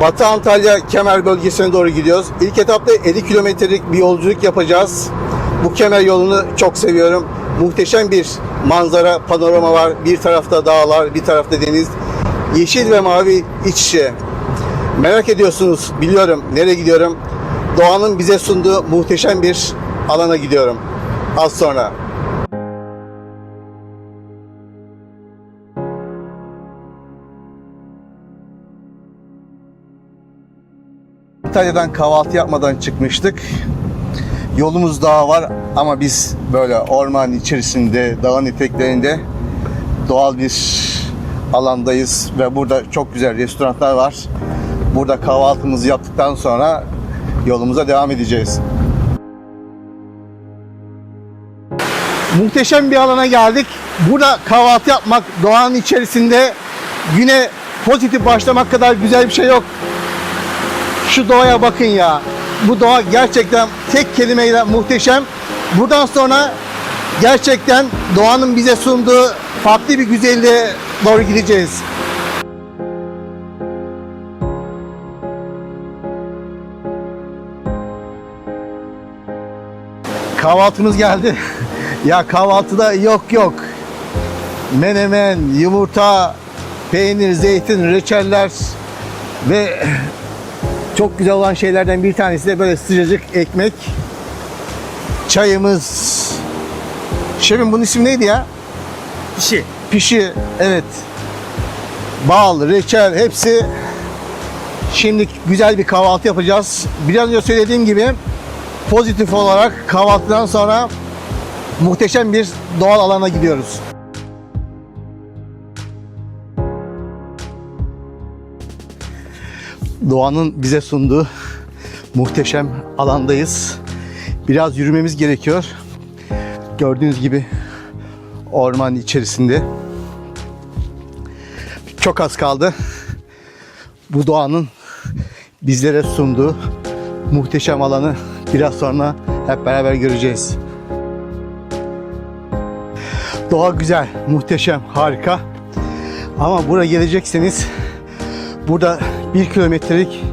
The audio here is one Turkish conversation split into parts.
Batı Antalya Kemer bölgesine doğru gidiyoruz. İlk etapta 50 kilometrelik bir yolculuk yapacağız. Bu kemer yolunu çok seviyorum. Muhteşem bir manzara, panorama var. Bir tarafta dağlar, bir tarafta deniz. Yeşil ve mavi iç içe. Merak ediyorsunuz, biliyorum nereye gidiyorum. Doğanın bize sunduğu muhteşem bir alana gidiyorum. Az sonra. Antalya'dan kahvaltı yapmadan çıkmıştık. Yolumuz daha var ama biz böyle orman içerisinde, dağın eteklerinde doğal bir alandayız ve burada çok güzel restoranlar var. Burada kahvaltımızı yaptıktan sonra yolumuza devam edeceğiz. Muhteşem bir alana geldik. Burada kahvaltı yapmak doğanın içerisinde güne pozitif başlamak kadar güzel bir şey yok. Şu doğaya bakın ya. Bu doğa gerçekten tek kelimeyle muhteşem. Buradan sonra gerçekten doğanın bize sunduğu farklı bir güzelliğe doğru gideceğiz. Kahvaltımız geldi. ya kahvaltıda yok yok. Menemen, yumurta, peynir, zeytin, reçeller ve çok güzel olan şeylerden bir tanesi de böyle sıcacık ekmek. Çayımız. Şefim bunun ismi neydi ya? Pişi. Pişi. Evet. Bal, reçel hepsi. Şimdi güzel bir kahvaltı yapacağız. Biraz önce söylediğim gibi pozitif olarak kahvaltıdan sonra muhteşem bir doğal alana gidiyoruz. Doğanın bize sunduğu muhteşem alandayız. Biraz yürümemiz gerekiyor. Gördüğünüz gibi orman içerisinde. Çok az kaldı. Bu doğanın bizlere sunduğu muhteşem alanı biraz sonra hep beraber göreceğiz. Doğa güzel, muhteşem, harika. Ama buraya gelecekseniz Burada bir kilometrelik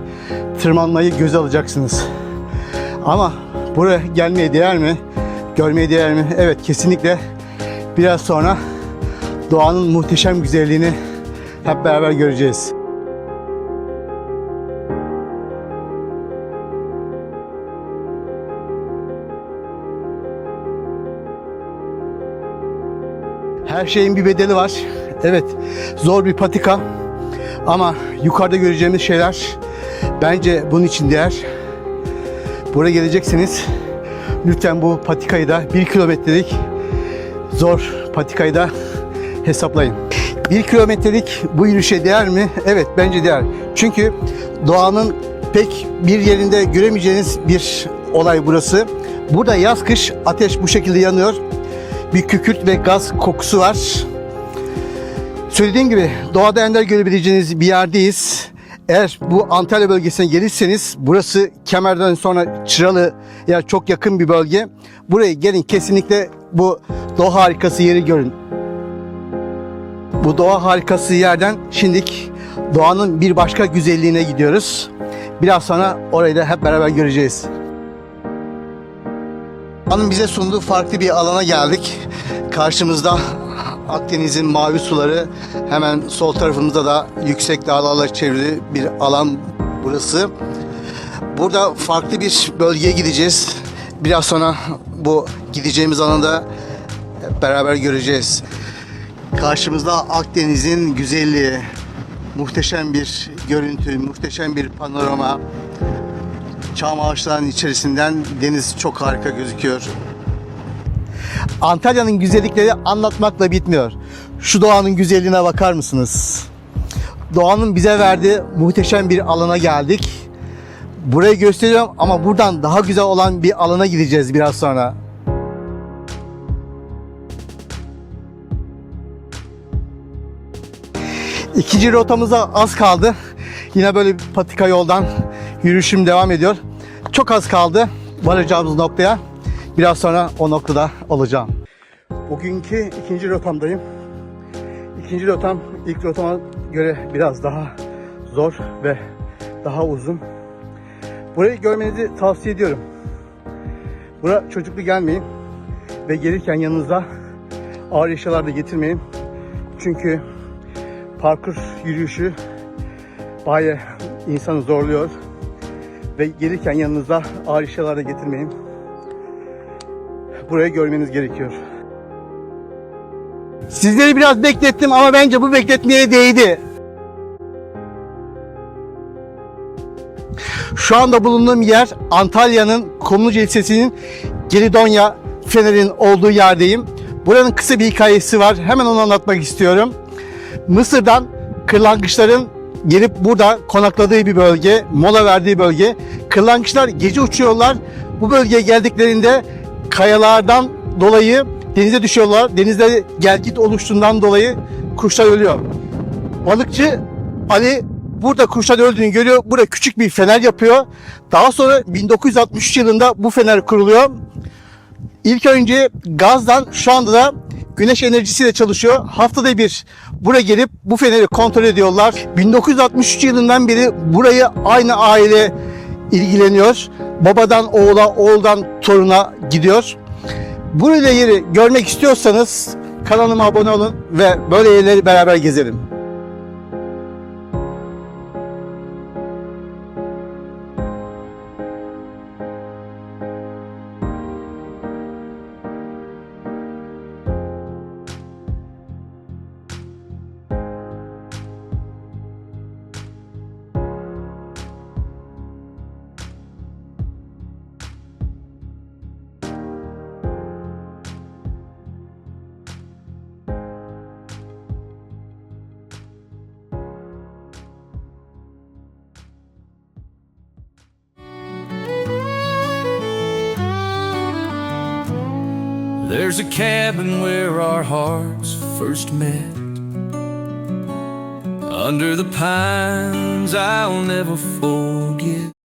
tırmanmayı göze alacaksınız. Ama buraya gelmeye değer mi? Görmeye değer mi? Evet kesinlikle. Biraz sonra doğanın muhteşem güzelliğini hep beraber göreceğiz. Her şeyin bir bedeli var. Evet, zor bir patika. Ama yukarıda göreceğimiz şeyler bence bunun için değer. Buraya geleceksiniz. Lütfen bu patikayı da bir kilometrelik zor patikayı da hesaplayın. Bir kilometrelik bu yürüyüşe değer mi? Evet bence değer. Çünkü doğanın pek bir yerinde göremeyeceğiniz bir olay burası. Burada yaz kış ateş bu şekilde yanıyor. Bir kükürt ve gaz kokusu var. Söylediğim gibi doğada ender görebileceğiniz bir yerdeyiz. Eğer bu Antalya bölgesine gelirseniz burası Kemer'den sonra Çıralı ya çok yakın bir bölge. Buraya gelin kesinlikle bu doğa harikası yeri görün. Bu doğa harikası yerden şimdilik doğanın bir başka güzelliğine gidiyoruz. Biraz sonra orayı da hep beraber göreceğiz. Hanım bize sunduğu farklı bir alana geldik. Karşımızda Akdeniz'in mavi suları hemen sol tarafımızda da yüksek dağlarla çevrili bir alan burası. Burada farklı bir bölgeye gideceğiz. Biraz sonra bu gideceğimiz alanda beraber göreceğiz. Karşımızda Akdeniz'in güzelliği, muhteşem bir görüntü, muhteşem bir panorama. Çam ağaçlarının içerisinden deniz çok harika gözüküyor. Antalya'nın güzellikleri anlatmakla bitmiyor. Şu doğanın güzelliğine bakar mısınız? Doğanın bize verdiği muhteşem bir alana geldik. Burayı gösteriyorum ama buradan daha güzel olan bir alana gideceğiz biraz sonra. İkinci rotamıza az kaldı. Yine böyle patika yoldan yürüyüşüm devam ediyor. Çok az kaldı varacağımız noktaya. Biraz sonra o noktada olacağım. Bugünkü ikinci rotamdayım. İkinci rotam ilk rotama göre biraz daha zor ve daha uzun. Burayı görmenizi tavsiye ediyorum. Bura çocuklu gelmeyin ve gelirken yanınıza ağır eşyalar da getirmeyin. Çünkü parkur yürüyüşü bayağı insanı zorluyor. Ve gelirken yanınıza ağır eşyalar da getirmeyin. Burayı görmeniz gerekiyor. Sizleri biraz beklettim ama bence bu bekletmeye değdi. Şu anda bulunduğum yer Antalya'nın Kumluca ilçesinin Geridonya Fener'in olduğu yerdeyim. Buranın kısa bir hikayesi var. Hemen onu anlatmak istiyorum. Mısır'dan kırlangıçların gelip burada konakladığı bir bölge, mola verdiği bölge. Kırlangıçlar gece uçuyorlar. Bu bölgeye geldiklerinde kayalardan dolayı denize düşüyorlar. Denizde gelgit oluştuğundan dolayı kuşlar ölüyor. Balıkçı Ali burada kuşlar öldüğünü görüyor. Burada küçük bir fener yapıyor. Daha sonra 1963 yılında bu fener kuruluyor. İlk önce gazdan şu anda da güneş enerjisiyle çalışıyor. Haftada bir buraya gelip bu feneri kontrol ediyorlar. 1963 yılından beri burayı aynı aile ilgileniyor. Babadan oğula, oğuldan toruna gidiyor. Burayla yeri görmek istiyorsanız kanalıma abone olun ve böyle yerleri beraber gezelim. There's a cabin where our hearts first met. Under the pines, I'll never forget